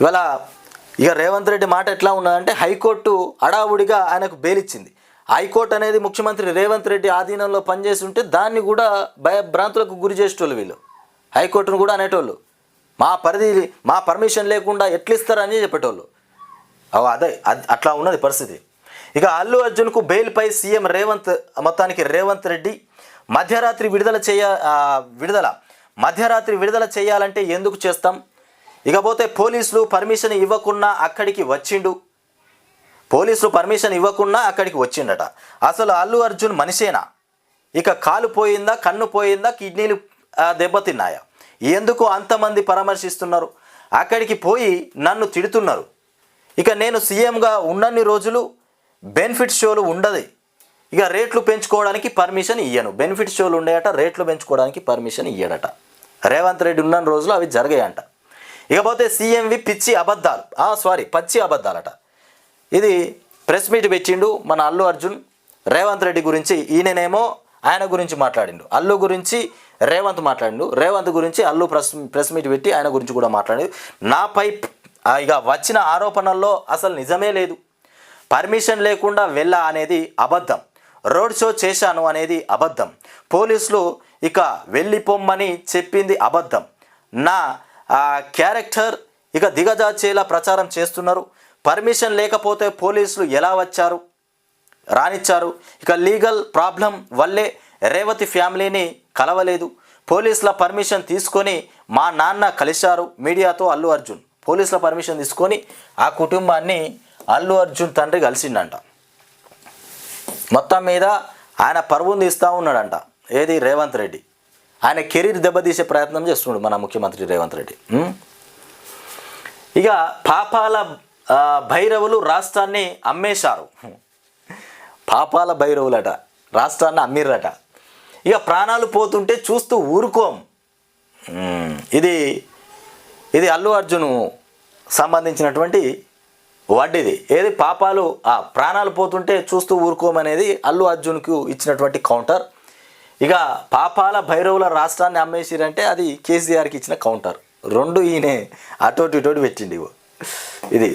ఇవాళ ఇక రేవంత్ రెడ్డి మాట ఎట్లా ఉన్నదంటే హైకోర్టు అడావుడిగా ఆయనకు బెయిలిచ్చింది. హైకోర్టు అనేది ముఖ్యమంత్రి రేవంత్ రెడ్డి ఆధీనంలో పనిచేసి ఉంటే దాన్ని కూడా భయభ్రాంతులకు గురి చేసేటోళ్ళు వీళ్ళు. హైకోర్టును కూడా అనేటోళ్ళు. మా పరిధి మా పర్మిషన్ లేకుండా ఎట్లిస్తారని చెప్పేటోళ్ళు. అదే అట్లా ఉన్నది పరిస్థితి. ఇక అల్లు అర్జున్కు బెయిల్పై సీఎం రేవంత్ మొత్తానికి రేవంత్ రెడ్డి మధ్యరాత్రి విడుదల చేయ విడుదల. మధ్యరాత్రి విడుదల చేయాలంటే ఎందుకు చేస్తాం? ఇకపోతే పోలీసులు పర్మిషన్ ఇవ్వకుండా అక్కడికి వచ్చిండు. పోలీసులు పర్మిషన్ ఇవ్వకుండా అక్కడికి వచ్చిండట. అసలు అల్లు అర్జున్ మనిషేనా? ఇక కాలు పోయిందా కన్ను పోయిందా కిడ్నీలు దెబ్బతిన్నాయా? ఎందుకు అంతమంది పరామర్శిస్తున్నారు? అక్కడికి పోయి నన్ను తిడుతున్నారు. ఇక నేను సీఎంగా ఉన్నన్ని రోజులు బెనిఫిట్ షోలు ఉండదు. ఇక రేట్లు పెంచుకోవడానికి పర్మిషన్ ఇయ్యను. బెనిఫిట్ షోలు ఉండేయట రేట్లు పెంచుకోవడానికి పర్మిషన్ ఇయ్యడట. రేవంత్ రెడ్డి ఉన్న రోజులు అవి జరిగాయంట. ఇకపోతే సీఎంవి పిచ్చి అబద్ధాలు. ఆ సారీ పచ్చి అబద్ధాలట. ఇది ప్రెస్ మీట్ పెట్టిండు మన అల్లు అర్జున్ రేవంత్ రెడ్డి గురించి. ఈయననేమో ఆయన గురించి మాట్లాడిండు. అల్లు గురించి రేవంత్ మాట్లాడిండు. రేవంత్ గురించి అల్లు ప్రెస్ ప్రెస్ మీట్ పెట్టి ఆయన గురించి కూడా మాట్లాడిండు. నాపై ఇక వచ్చిన ఆరోపణల్లో అసలు నిజమే లేదు. పర్మిషన్ లేకుండా వెళ్ళా అనేది అబద్ధం. రోడ్ షో చేశాను అనేది అబద్ధం. పోలీసులు ఇక వెళ్ళిపోమ్మని చెప్పింది అబద్ధం. నా క్యారెక్టర్ ఇక దిగజార్చేలా ప్రచారం చేస్తున్నారు. పర్మిషన్ లేకపోతే పోలీసులు ఎలా వచ్చారు? రానిచ్చారు. ఇక లీగల్ ప్రాబ్లం వల్లే రేవతి ఫ్యామిలీని కలవలేదు. పోలీసుల పర్మిషన్ తీసుకొని మా నాన్న కలిశారు మీడియాతో అల్లు అర్జున్. పోలీసుల పర్మిషన్ తీసుకొని ఆ కుటుంబాన్ని అల్లు అర్జున్ తండ్రి కలిసిండంట. మొత్తం మీద ఆయన పరువుని తీస్తూ ఉన్నాడంట. ఏది? రేవంత్ రెడ్డి. ఆయన కెరీర్ దెబ్బతీసే ప్రయత్నం చేస్తున్నాడు మన ముఖ్యమంత్రి రేవంత్ రెడ్డి. ఇక పాపాల భైరవులు రాష్ట్రాన్ని అమ్మేశారు. పాపాల భైరవులట రాష్ట్రాన్ని అమ్మిర్రట. ఇక ప్రాణాలు పోతుంటే చూస్తూ ఊరుకోం. ఇది ఇది అల్లు అర్జును సంబంధించినటువంటి వడ్డీది. ఏది పాపాలు ఆ ప్రాణాలు పోతుంటే చూస్తూ ఊరుకోమనేది అల్లు అర్జున్కు ఇచ్చినటువంటి కౌంటర్. ఇక పాపాల భైరవుల రాష్ట్రాన్ని అమ్మేసిరంటే అది కేసీఆర్కి ఇచ్చిన కౌంటర్. రెండు ఈయనే అటోటి ఇటోటి పెట్టిండి ఇది